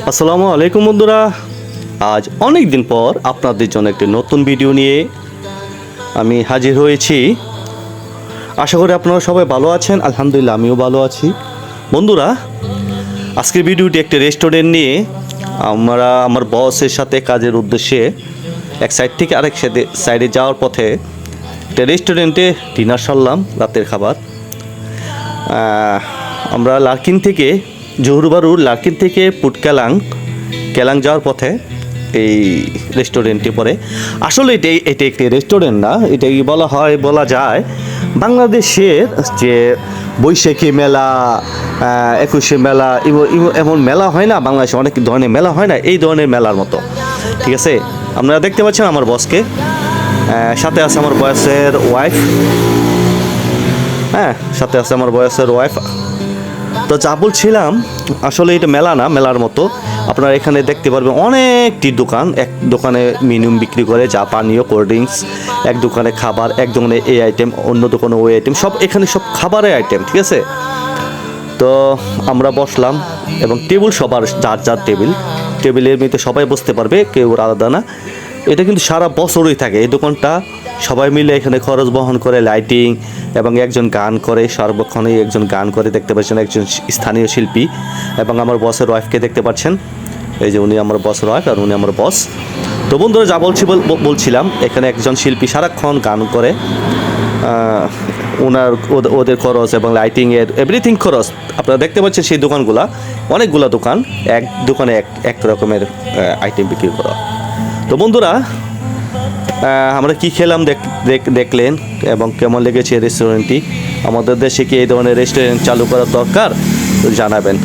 আসসালামু আলাইকুম বন্ধুরা। আজ অনেক দিন পর আপনাদের জন্য একটি নতুন ভিডিও নিয়ে আমি হাজির হয়েছি। আশা করি আপনারা সবাই ভালো আছেন, আলহামদুলিল্লাহ আমিও ভালো আছি। বন্ধুরা, আজকের ভিডিওটি একটি রেস্টুরেন্ট নিয়ে আমরা আমার বসের সাথে কাজের উদ্দেশ্যে এক সাইড থেকে আরেক সাইডে সাইডে যাওয়ার পথে একটা রেস্টুরেন্টে ডিনার সারলাম, রাতের খাবার। আমরা লার্কিন থেকে জহুরবারুর লাকিন থেকে পুটকালাং কেলাং যাওয়ার পথে এই রেস্টুরেন্টটি পড়ে। আসলে এটা এটা একটি রেস্টুরেন্ট না, এটা কি বলা হয়, বলা যায় বাংলাদেশের যে বৈশাখী মেলা একুশে মেলা এমন মেলা হয় না, বাংলাদেশে অনেক ধরনের মেলা হয় না, এই ধরনের মেলার মতো। ঠিক আছে? আপনারা দেখতে পাচ্ছেন আমার বসকে। সাথে আছে আমার বয়সের ওয়াইফ হ্যাঁ সাথে আছে আমার বয়সের ওয়াইফ তো যা বলছিলাম, আসলে এটা মেলা না, মেলার মতো। আপনারা এখানে দেখতে পারবেন অনেকটি দোকান। এক দোকানে মিনিমাম বিক্রি করে চা পানীয়, কোল্ড ড্রিঙ্কস, এক দোকানে খাবার, এক দোকানে এই আইটেম, অন্য দোকানে ওই আইটেম, সব এখানে সব খাবারের আইটেম, ঠিক আছে? তো আমরা বসলাম এবং টেবিল সবার, যার যার টেবিল। টেবিলের মধ্যে সবাই বসতে পারবে, কেউ আলাদা না। এটা কিন্তু সারা বছরই থাকে। এই দোকানটা সবাই মিলে এখানে খরচ বহন করে লাইটিং এবং একজন গান করে সর্বক্ষণই একজন গান করে দেখতে পাচ্ছেন একজন স্থানীয় শিল্পী এবং আমার বসের ওয়াইফকে দেখতে পাচ্ছেন। এই যে উনি আমার বসের ওয়াইফ আর উনি আমার বস তো বন্ধুরা, যা বলছি বল- বলছিলাম, এখানে একজন শিল্পী সারাক্ষণ গান করে ওনার ওদ- ওদের খরচ এবং লাইটিংয়ের এভরিথিং খরচ। আপনারা দেখতে পাচ্ছেন সেই দোকানগুলা, অনেকগুলা দোকান, এক দোকানে এক এক রকমের আইটেম বিক্রি করা। তো বন্ধুরা আমরা কি খেলাম দেখ- দেখ- দেখলেন এবং কেমন লেগেছে রেস্টুরেন্টটি আমাদের দেশে কি এই ধরনের রেস্টুরেন্ট চালু করা দরকার? জানাবেন।